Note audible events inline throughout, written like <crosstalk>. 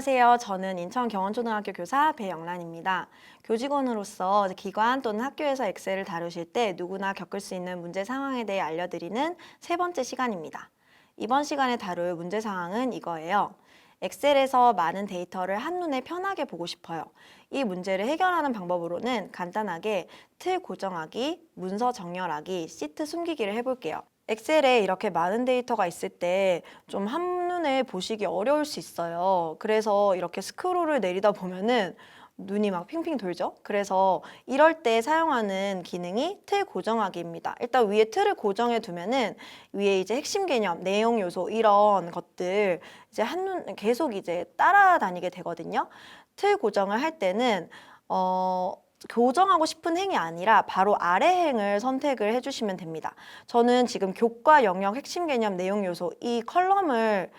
안녕하세요. 저는 인천 경원초등학교 교사 배영란입니다. 교직원으로서 기관 또는 학교에서 엑셀을 다루실 때 누구나 겪을 수 있는 문제 상황에 대해 알려드리는 세 번째 시간입니다. 이번 시간에 다룰 문제 상황은 이거예요. 엑셀에서 많은 데이터를 한눈에 편하게 보고 싶어요. 이 문제를 해결하는 방법으로는 간단하게 틀 고정하기, 문서 정렬하기, 시트 숨기기를 해볼게요. 엑셀에 이렇게 많은 데이터가 있을 때 좀한 눈에 보시기 어려울 수 있어요. 그래서 이렇게 스크롤을 내리다 보면은 눈이 막 핑핑 돌죠? 그래서 이럴 때 사용하는 기능이 틀 고정하기입니다. 일단 위에 틀을 고정해 두면은 위에 이제 핵심 개념, 내용 요소 이런 것들 이제 한눈 계속 이제 따라다니게 되거든요. 틀 고정을 할 때는 어 교정하고 싶은 행이 아니라 바로 아래 행을 선택을 해주시면 됩니다. 저는 지금 교과 영역 핵심 개념 내용 요소 이 컬럼을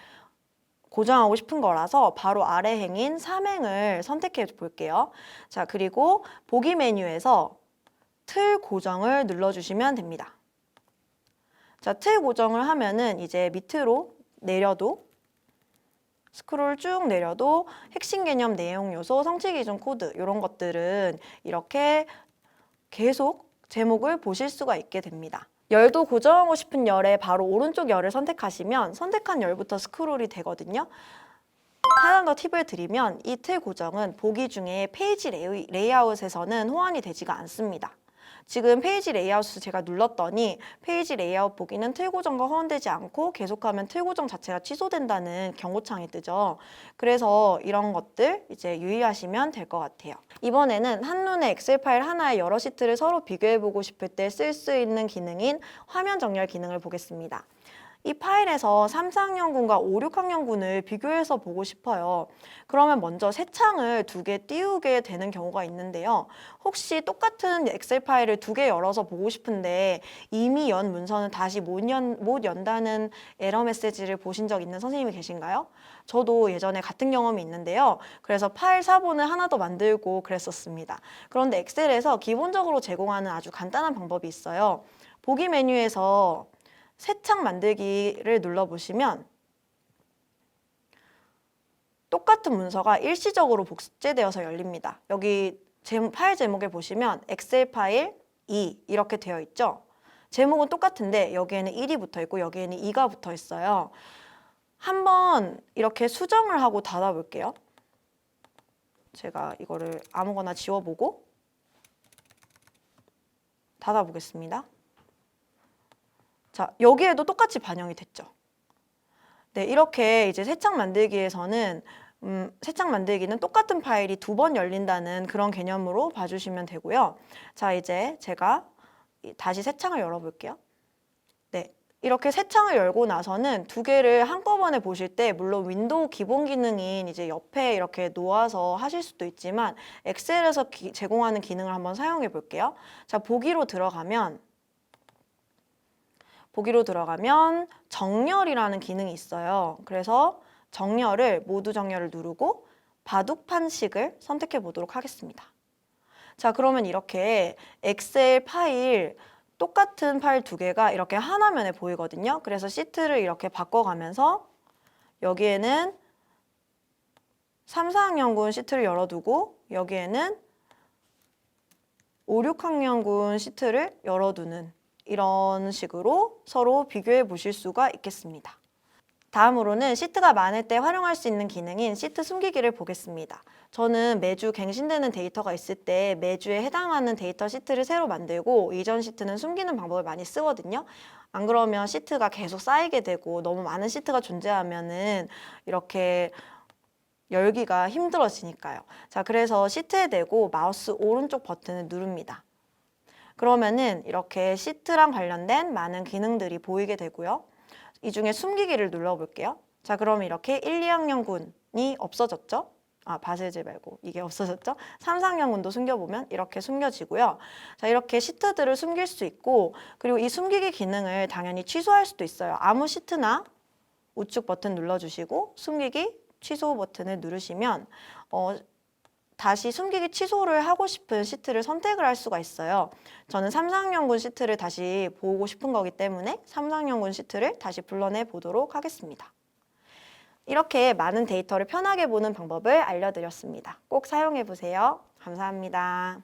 고정하고 싶은 거라서 바로 아래 행인 3행을 선택해 볼게요. 자, 그리고 보기 메뉴에서 틀 고정을 눌러주시면 됩니다. 자, 틀 고정을 하면은 이제 밑으로 내려도 스크롤 쭉 내려도 핵심 개념 내용 요소 성취 기준 코드 이런 것들은 이렇게 계속 제목을 보실 수가 있게 됩니다. 열도 고정하고 싶은 열에 바로 오른쪽 열을 선택하시면 선택한 열부터 스크롤이 되거든요. 하나 더 팁을 드리면 이 틀 고정은 보기 중에 페이지 레이, 레이아웃에서는 호환이 되지가 않습니다. 지금 페이지 레이아웃을 제가 눌렀더니 페이지 레이아웃 보기는 틀 고정과 호환되지 않고 계속하면 틀 고정 자체가 취소된다는 경고창이 뜨죠. 그래서 이런 것들 이제 유의하시면 될 것 같아요. 이번에는 한눈에 엑셀 파일 하나에 여러 시트를 서로 비교해 보고 싶을 때 쓸 수 있는 기능인 화면 정렬 기능을 보겠습니다. 이 파일에서 3, 4학년군과 5, 6학년군을 비교해서 보고 싶어요. 그러면 먼저 새 창을 두 개 띄우게 되는 경우가 있는데요. 혹시 똑같은 엑셀 파일을 두 개 열어서 보고 싶은데 이미 연 문서는 다시 못, 연, 못 연다는 에러 메시지를 보신 적 있는 선생님이 계신가요? 저도 예전에 같은 경험이 있는데요. 그래서 파일 사본을 하나 더 만들고 그랬었습니다. 그런데 엑셀에서 기본적으로 제공하는 아주 간단한 방법이 있어요. 보기 메뉴에서 새 창 만들기를 눌러보시면 똑같은 문서가 일시적으로 복제되어서 열립니다. 여기 제, 파일 제목에 보시면 엑셀 파일 2 이렇게 되어 있죠. 제목은 똑같은데 여기에는 1이 붙어 있고 여기에는 2가 붙어 있어요. 한번 이렇게 수정을 하고 닫아 볼게요. 제가 이거를 아무거나 지워보고 닫아 보겠습니다. 자, 여기에도 똑같이 반영이 됐죠. 네, 이렇게 이제 새 창 만들기에서는 음, 새 창 만들기는 똑같은 파일이 두 번 열린다는 그런 개념으로 봐주시면 되고요. 자, 이제 제가 이- 다시 새 창을 열어볼게요. 네, 이렇게 새 창을 열고 나서는 두 개를 한꺼번에 보실 때 물론 윈도우 기본 기능인 이제 옆에 이렇게 놓아서 하실 수도 있지만 엑셀에서 기- 제공하는 기능을 한번 사용해 볼게요. 자, 보기로 들어가면 보기로 들어가면 정렬이라는 기능이 있어요. 그래서 정렬을 모두 정렬을 누르고 바둑판식을 선택해 보도록 하겠습니다. 자, 그러면 이렇게 엑셀 파일 똑같은 파일 두 개가 이렇게 하나면에 보이거든요. 그래서 시트를 이렇게 바꿔가면서 여기에는 3, 4학년군 시트를 열어두고 여기에는 5, 6학년군 시트를 열어두는 이런 식으로 서로 비교해 보실 수가 있겠습니다. 다음으로는 시트가 많을 때 활용할 수 있는 기능인 시트 숨기기를 보겠습니다. 저는 매주 갱신되는 데이터가 있을 때 매주에 해당하는 데이터 시트를 새로 만들고 이전 시트는 숨기는 방법을 많이 쓰거든요. 안 그러면 시트가 계속 쌓이게 되고 너무 많은 시트가 존재하면은 이렇게 열기가 힘들어지니까요. 자, 그래서 시트에 대고 마우스 오른쪽 버튼을 누릅니다. 그러면은 이렇게 시트랑 관련된 많은 기능들이 보이게 되고요. 이 중에 숨기기를 눌러볼게요. 자, 그럼 이렇게 1, 2학년군이 없어졌죠? 아, 바세지 말고 이게 <laughs> 없어졌죠? 3, 4학년군도 숨겨보면 이렇게 숨겨지고요. 자, 이렇게 시트들을 숨길 수 있고 그리고 이 숨기기 기능을 당연히 취소할 수도 있어요. 아무 시트나 우측 버튼 눌러주시고 숨기기 취소 버튼을 누르시면 어, 다시 숨기기 취소를 하고 싶은 시트를 선택을 할 수가 있어요. 저는 3, 4학년군 시트를 다시 보고 싶은 거기 때문에 3, 4학년군 시트를 다시 불러내 보도록 하겠습니다. 이렇게 많은 데이터를 편하게 보는 방법을 알려드렸습니다. 꼭 사용해 보세요. 감사합니다.